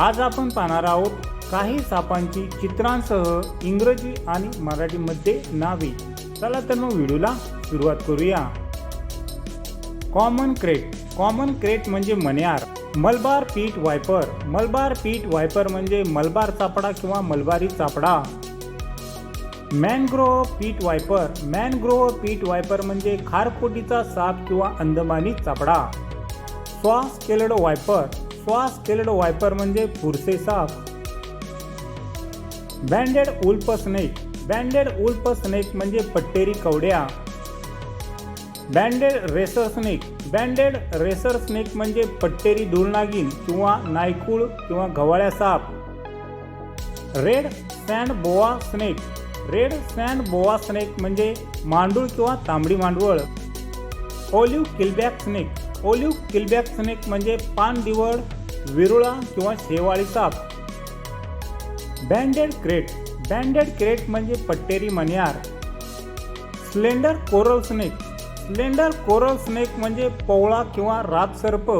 आज आपण पाहणार आहोत काही सापांची चित्रांसह इंग्रजी आणि मराठीमध्ये नावे. चला तर मग व्हिडिओला सुरुवात करूया. कॉमन क्रेट कॉमन क्रेट म्हणजे मन्यार मलबार पीठ वायपर. मलबार पीठ वायपर म्हणजे मलबार चापडा किंवा Malabari चापडा. Mangrove pit viper. Mangrove pit viper म्हणजे खारकोटीचा साप किंवा अंदमानी चापडा. श्वास केलड वायपर श्वास केलेलं वायपर म्हणजे पुरसे साप banded wolf snake banded wolf snake म्हणजे पट्टेरी कवड्या. Banded racer snake banded racer snake म्हणजे पट्टेरी दुलनागिन किंवा नायकूळ किंवा गवाळ्या साप. Red sand boa snake red sand boa snake म्हणजे मांडूळ किंवा तांबडी मांडवळ. Olive keelback snake olive keelback snake म्हणजे पान दिवड विरुळा किंवा शेवाळी साप. बँडेड क्रेट बँडेड क्रेट म्हणजे पट्टेरी मण्यार slender coral snake slender coral snake म्हणजे पवळा किंवा रात सर्प.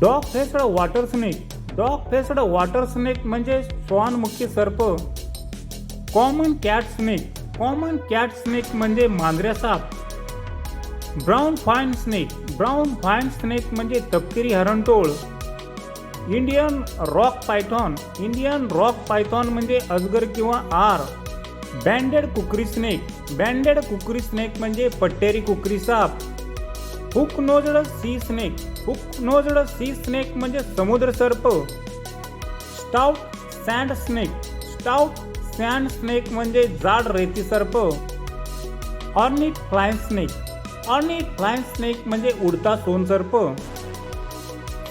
Dog faced water snake dog faced water snake म्हणजे श्वानमुखी सर्प. Common cat snake common cat snake म्हणजे मांजऱ्या साप. Brown vine snake brown vine snake म्हणजे तपकिरी हरणटोळ. Indian rock python Indian rock python म्हणजे अजगर किंवा R. Banded kukri snake banded kukri snake म्हणजे पट्टेरी कुकरी साप. Hook nosed sea snake hook nosed sea snake म्हणजे समुद्र सर्प. Stout sand snake stout sand snake म्हणजे जाड रेती सर्प. ऑर्निट फ्लायन स्नेक ऑर्निट फ्लायन स्नेक म्हणजे उडता सोनसर्प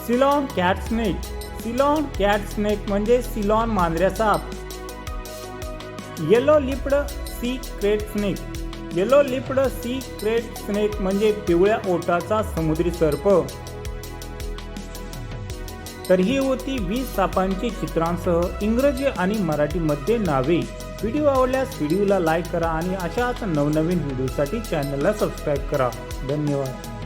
Ceylon cat snake Ceylon cat snake म्हणजे सिलॉन मांजऱ्या साप. Yellow lipped sea krait snake yellow lipped sea krait snake म्हणजे पिवळ्या ओटाचा समुद्री सर्प. तर ही होती वीस सापांची चित्रांसह इंग्रजी आणि मराठीमध्ये नावे. व्हिडिओ आवडल्यास व्हिडिओला लाईक करा आणि अशाच नवनवीन व्हिडिओसाठी चॅनलला सबस्क्राईब करा. धन्यवाद.